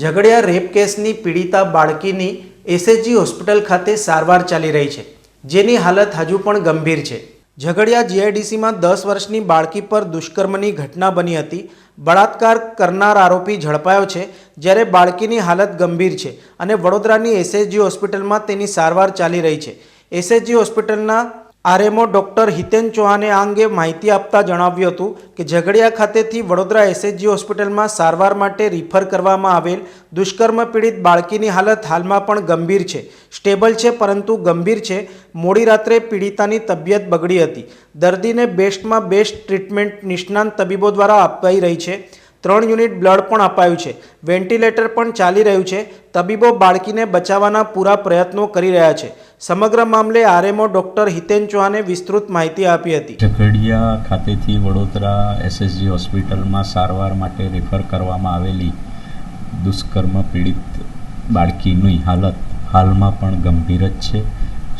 Jhagadia rape કેસની પીડિતા બાળકીની SHG hospital ખાતે સારવાર ચાલી રહી છે. જેની હાલત હજુ પણ ગંભીર છે. ઝઘડિયા જીઆઈડીસીમાં દસ વર્ષની બાળકી પર દુષ્કર્મની ઘટના બની હતી. બળાત્કાર કરનાર આરોપી ઝડપાયો છે જ્યારે બાળકીની હાલત ગંભીર છે અને વડોદરાની એસએચજી હોસ્પિટલમાં તેની સારવાર ચાલી રહી છે. એસએચજી હોસ્પિટલના આરએમઓ ડૉક્ટર હિતેન ચૌહાણે આ અંગે માહિતી આપતા જણાવ્યું હતું કે ઝઘડિયા ખાતેથી વડોદરા એસએચજી હોસ્પિટલમાં સારવાર માટે રિફર કરવામાં આવેલ દુષ્કર્મ પીડિત બાળકીની હાલત હાલમાં પણ ગંભીર છે. સ્ટેબલ છે પરંતુ ગંભીર છે. મોડી રાત્રે પીડિતાની તબિયત બગડી હતી. દર્દીને બેસ્ટમાં બેસ્ટ ટ્રીટમેન્ટ નિષ્ણાંત તબીબો દ્વારા અપાઈ રહી છે. ત્રણ યુનિટ બ્લડ પણ અપાયું છે. વેન્ટિલેટર પણ ચાલી રહ્યું છે. તબીબો બાળકીને બચાવવાના પૂરા પ્રયત્નો કરી રહ્યા છે. સમગ્ર મામલે આરએમઓ ડોક્ટર હિતેન ચૌહાણે વિસ્તૃત માહિતી આપી હતી. ઝઘડિયા ખાતેથી વડોદરા એસએસજી હોસ્પિટલમાં સારવાર માટે રેફર કરવામાં આવેલી દુષ્કર્મ પીડિત બાળકીની હાલત હાલમાં પણ ગંભીર જ છે,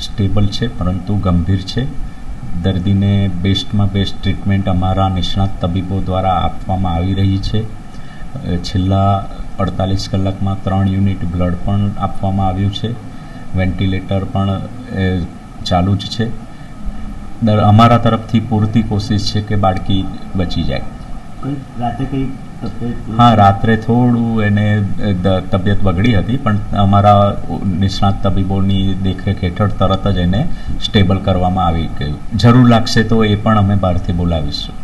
સ્ટેબલ છે, પરંતુ ગંભીર છે. દર્દીને બેસ્ટમાં બેસ્ટ ટ્રીટમેન્ટ અમારા નિષ્ણાત તબીબો દ્વારા આપવામાં આવી રહી છે. છેલ્લા અડતાલીસ કલાકમાં ત્રણ યુનિટ બ્લડ પણ આપવામાં આવ્યું છે. વેન્ટિલેટર પણ ચાલુ જ છે. દર, અમારા તરફથી પૂરતી કોશિશ છે કે બાળકી બચી જાય. રાતે કઈ હા, રાત્રે થોડું એને તબિયત બગડી હતી, પણ અમારા નિષ્ણાત તબીબોની દેખરેખ હેઠળ તરત જ એને સ્ટેબલ કરવામાં આવી ગયું. જરૂર લાગશે તો એ પણ અમે બહારથી બોલાવીશું.